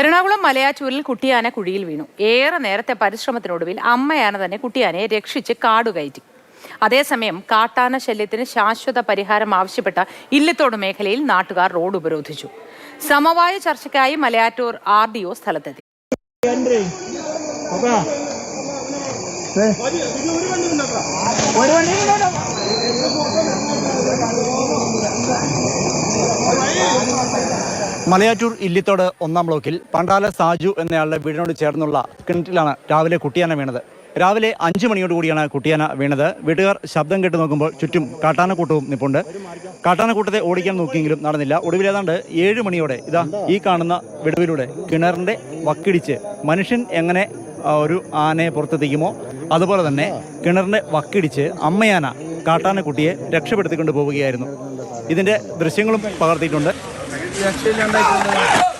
എറണാകുളം മലയാറ്റൂരിൽ കുട്ടിയാന കുഴിയിൽ വീണു. ഏറെ നേരത്തെ പരിശ്രമത്തിനൊടുവിൽ അമ്മയാന തന്നെ കുട്ടിയാനയെ രക്ഷിച്ച് കാടുകയറ്റി അതേസമയം കാട്ടാന ശല്യത്തിന് ശാശ്വത പരിഹാരം ആവശ്യപ്പെട്ട ഇല്ലത്തോട് മേഖലയിൽ നാട്ടുകാർ റോഡ് ഉപരോധിച്ചു. സമവായ ചർച്ചയ്ക്കായി മലയാറ്റൂർ ആർ ഡി ഒ സ്ഥലത്തെത്തി. മലയാറ്റൂർ ഇല്ലിത്തോട് ഒന്നാം ബ്ലോക്കിൽ പണ്ടാല സാജു എന്നയാളുടെ വീടിനോട് ചേർന്നുള്ള കിണറ്റിലാണ് രാവിലെ കുട്ടിയാന വീണത്. രാവിലെ അഞ്ചു മണിയോടുകൂടിയാണ് കുട്ടിയാന വീണത്. വീട്ടുകാർ ശബ്ദം കേട്ട് നോക്കുമ്പോൾ ചുറ്റും കാട്ടാനക്കൂട്ടവും നിപ്പുണ്ട്. കാട്ടാനക്കൂട്ടത്തെ ഓടിക്കാൻ നോക്കിയെങ്കിലും നടന്നില്ല. ഒടുവിൽ ഏതാണ്ട് ഏഴ് മണിയോടെ ഇതാ ഈ കാണുന്ന വിടവിലൂടെ കിണറിന്റെ വക്കിടിച്ച് മനുഷ്യൻ എങ്ങനെ ഒരു ആനയെ പുറത്തെത്തിക്കുമോ? അതുപോലെ തന്നെ കിണറിന്റെ വക്കിടിച്ച് അമ്മയാന കാട്ടാനക്കുട്ടിയെ രക്ഷപ്പെടുത്തിക്കൊണ്ട് പോവുകയായിരുന്നു. ഇതിന്റെ ദൃശ്യങ്ങളും പകർത്തിയിട്ടുണ്ട്. 买个鸡啊切两百斤的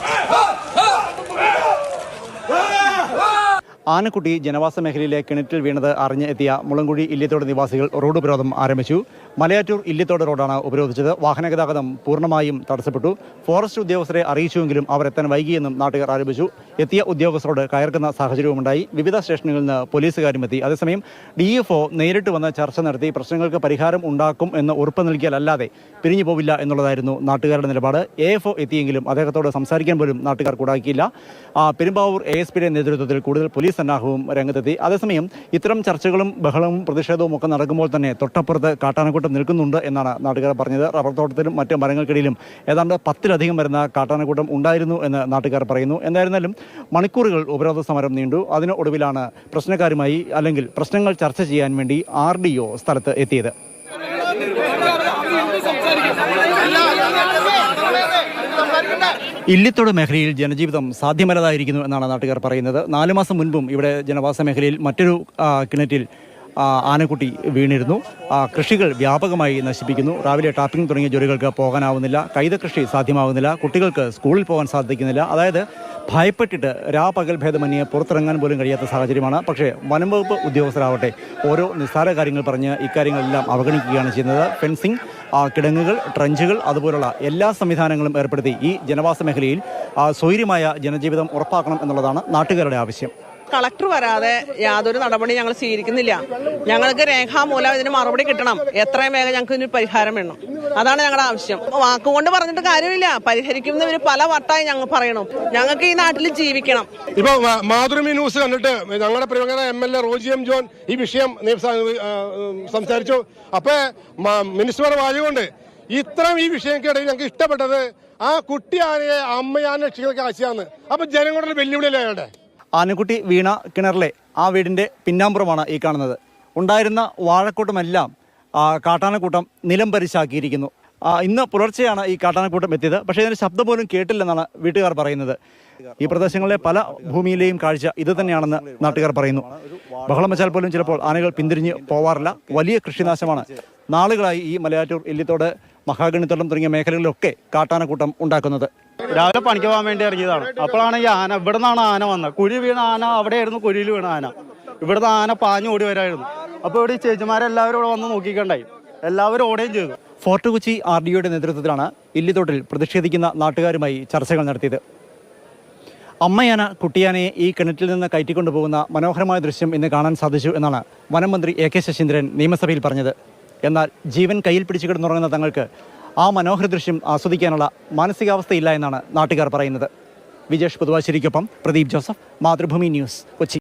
ആനക്കുട്ടി ജനവാസ മേഖലയിലെ കിണറ്റിൽ വീണത് അറിഞ്ഞ് എത്തിയ മുളങ്കുഴി ഇല്ലിത്തോട് നിവാസികൾ റോഡ് ഉപരോധം ആരംഭിച്ചു. മലയാറ്റൂർ ഇല്ലിത്തോട് റോഡാണ് ഉപരോധിച്ചത്. വാഹനഗതാഗതം പൂർണമായും തടസ്സപ്പെട്ടു. ഫോറസ്റ്റ് ഉദ്യോഗസ്ഥരെ അറിയിച്ചുവെങ്കിലും അവർ എത്താൻ വൈകിയെന്നും നാട്ടുകാർ ആരോപിച്ചു. എത്തിയ ഉദ്യോഗസ്ഥരോട് കയർക്കുന്ന സാഹചര്യവുമുണ്ടായി. വിവിധ സ്റ്റേഷനുകളിൽ നിന്ന് പോലീസുകാരും എത്തി. അതേസമയം ഡി നേരിട്ട് വന്ന് ചർച്ച നടത്തി പ്രശ്നങ്ങൾക്ക് പരിഹാരം ഉണ്ടാക്കും എന്ന് ഉറപ്പ് നൽകിയാലല്ലാതെ പിരിഞ്ഞു പോവില്ല എന്നുള്ളതായിരുന്നു നാട്ടുകാരുടെ നിലപാട്. എ എഫ് എത്തിയെങ്കിലും അദ്ദേഹത്തോട് സംസാരിക്കാൻ പോലും നാട്ടുകാർ കൂടാക്കിയില്ല പെരുമ്പാവൂർ എ എസ് പിയുടെ നേതൃത്വത്തിൽ കൂടുതൽ പോലീസ് സന്നാഹവും രംഗത്തെത്തി. അതേസമയം ഇത്തരം ചർച്ചകളും ബഹളവും പ്രതിഷേധവും ഒക്കെ നടക്കുമ്പോൾ തന്നെ തൊട്ടപ്പുറത്ത് കാട്ടാനക്കൂട്ടം നിൽക്കുന്നുണ്ട് എന്നാണ് നാട്ടുകാർ പറഞ്ഞത്. റബ്ബർ തോട്ടത്തിലും മറ്റ് മരങ്ങൾക്കിടയിലും ഏതാണ്ട് പത്തിലധികം വരുന്ന കാട്ടാനക്കൂട്ടം ഉണ്ടായിരുന്നു എന്ന് നാട്ടുകാർ പറയുന്നു. എന്തായിരുന്നാലും മണിക്കൂറുകൾ ഉപരോധ സമരം നീണ്ടു. അതിന് ഒടുവിലാണ് പ്രശ്നക്കാരുമായി അല്ലെങ്കിൽ പ്രശ്നങ്ങൾ ചർച്ച ചെയ്യാൻ വേണ്ടി ആർ ഡി ഒ സ്ഥലത്ത് എത്തിയത്. ഇല്ലിത്തോട് മേഖലയിൽ ജനജീവിതം സാധ്യമല്ലാതായിരിക്കുന്നു എന്നാണ് നാട്ടുകാർ പറയുന്നത്. നാലു മാസം മുൻപും ഇവിടെ ജനവാസ മേഖലയിൽ മറ്റൊരു കിണറ്റിൽ ആനക്കുട്ടി വീണിരുന്നു. കൃഷികൾ വ്യാപകമായി നശിപ്പിക്കുന്നു. രാവിലെ ടാപ്പിംഗ് തുടങ്ങിയ ജോലികൾക്ക് പോകാനാവുന്നില്ല. കൈത കൃഷി സാധ്യമാവുന്നില്ല. കുട്ടികൾക്ക് സ്കൂളിൽ പോകാൻ സാധിക്കുന്നില്ല. അതായത് ഭയപ്പെട്ടിട്ട് രാപകൽ ഭേദമന്യെ പുറത്തിറങ്ങാൻ പോലും കഴിയാത്ത സാഹചര്യമാണ്. പക്ഷേ വനം വകുപ്പ് ഉദ്യോഗസ്ഥരാവട്ടെ ഓരോ നിസ്സാര കാര്യങ്ങൾ പറഞ്ഞ് ഇക്കാര്യങ്ങളെല്ലാം അവഗണിക്കുകയാണ് ചെയ്യുന്നത്. ഫെൻസിംഗ് കിടങ്ങുകൾ ട്രഞ്ചുകൾ അതുപോലുള്ള എല്ലാ സംവിധാനങ്ങളും ഏർപ്പെടുത്തി ഈ ജനവാസ മേഖലയിൽ സ്വൈര്യമായ ജനജീവിതം ഉറപ്പാക്കണം എന്നുള്ളതാണ് നാട്ടുകാരുടെ ആവശ്യം. കളക്ടർ വരാതെ യാതൊരു നടപടി ഞങ്ങൾ സ്വീകരിക്കുന്നില്ല. ഞങ്ങൾക്ക് രേഖാമൂലം ഇതിന് മറുപടി കിട്ടണം. എത്രയും വേഗം ഞങ്ങൾക്ക് ഇതിന് പരിഹാരം വേണം. അതാണ് ഞങ്ങളുടെ ആവശ്യം. വാക്കുകൊണ്ട് പറഞ്ഞിട്ട് കാര്യമില്ല. പരിഹരിക്കുന്ന പരിഹരിക്കുന്നവർ പല വട്ടായി ഞങ്ങൾ പറയണം. ഞങ്ങൾക്ക് ഈ നാട്ടിൽ ജീവിക്കണം. ഇപ്പൊ മാതൃമി ന്യൂസ് കണ്ടിട്ട് ഞങ്ങളുടെ പ്രിയങ്കര M L A Roji M John ഈ വിഷയം സംസാരിച്ചു. അപ്പൊ മിനിസ്റ്റർ വായുകൊണ്ട് ഇത്രയും ഈ വിഷയങ്ങൾക്കിടയിൽ ഞങ്ങൾക്ക് ഇഷ്ടപ്പെട്ടത് ആ കുട്ടി ആനയെ അമ്മയാനെ രക്ഷിക്കുന്ന കാശിയാന്ന് അപ്പൊ ജനങ്ങളുടെ വെല്ലുവിളിയല്ലേ അയാളുടെ? ആനക്കുട്ടി വീണ കിണറിലെ ആ വീടിന്റെ പിന്നാമ്പുറമാണ് ഈ കാണുന്നത്. ഉണ്ടായിരുന്ന വാഴക്കൂട്ടമെല്ലാം കാട്ടാനക്കൂട്ടം നിലം പരിശാക്കിയിരിക്കുന്നു ഇന്ന് പുലർച്ചെയാണ് ഈ കാട്ടാനക്കൂട്ടം എത്തിയത്. പക്ഷേ ഇതിന്റെ ശബ്ദം പോലും കേട്ടില്ലെന്നാണ് വീട്ടുകാർ പറയുന്നത്. ഈ പ്രദേശങ്ങളിലെ പല ഭൂമിയിലെയും കാഴ്ച ഇത് തന്നെയാണെന്ന് നാട്ടുകാർ പറയുന്നു. ബഹളം വെച്ചാൽ പോലും ചിലപ്പോൾ ആനകൾ പിന്തിരിഞ്ഞ് പോവാറില്ല. വലിയ കൃഷിനാശമാണ് നാളുകളായി ഈ മലയാറ്റൂർ ഇല്ലിത്തോട് മഹാഗണിത്തോളം തുടങ്ങിയ മേഖലകളിലൊക്കെ കാട്ടാനക്കൂട്ടം ഉണ്ടാക്കുന്നത്. രാവിലെ പണിക്ക് പോകാൻ വേണ്ടി ഇറങ്ങിയതാണ്. അപ്പോഴാണ് ഈ ആന ഇവിടെ നിന്നാണ് ആന വന്നത്. കുഴി വീണ ആന അവിടെയായിരുന്നു കുഴിയിൽ വീണ ആന. ഇവിടുന്ന് ആന പാഞ്ഞു ഓടി വരായിരുന്നു. അപ്പോൾ ഇവിടെ ഈ ചേച്ചിമാരെല്ലാവരും ഇവിടെ വന്ന് നോക്കിക്കണ്ടായി. എല്ലാവരും ഓടുകയും ചെയ്തു. ഫോർട്ട് കൊച്ചി ആർ ഡി ഒയുടെ നേതൃത്വത്തിലാണ് ഇല്ലിത്തോട്ടിൽ പ്രതിഷേധിക്കുന്ന നാട്ടുകാരുമായി ചർച്ചകൾ നടത്തിയത്. അമ്മയാന കുട്ടിയാനയെ ഈ കിണറ്റിൽ നിന്ന് കയറ്റിക്കൊണ്ടുപോകുന്ന മനോഹരമായ ദൃശ്യം ഇന്ന് കാണാൻ സാധിച്ചു എന്നാണ് വനം മന്ത്രി എ കെ ശശീന്ദ്രൻ നിയമസഭയിൽ പറഞ്ഞത്. എന്നാൽ ജീവൻ കയ്യിൽ പിടിച്ചു കിടന്നുറങ്ങുന്ന തങ്ങൾക്ക് ആ മനോഹര ദൃശ്യം ആസ്വദിക്കാനുള്ള മാനസികാവസ്ഥയില്ല എന്നാണ് നാട്ടുകാർ പറയുന്നത്. വിജേഷ് പുതുവാശ്ശേരിക്കൊപ്പം പ്രദീപ് ജോസഫ് മാതൃഭൂമി ന്യൂസ് കൊച്ചി.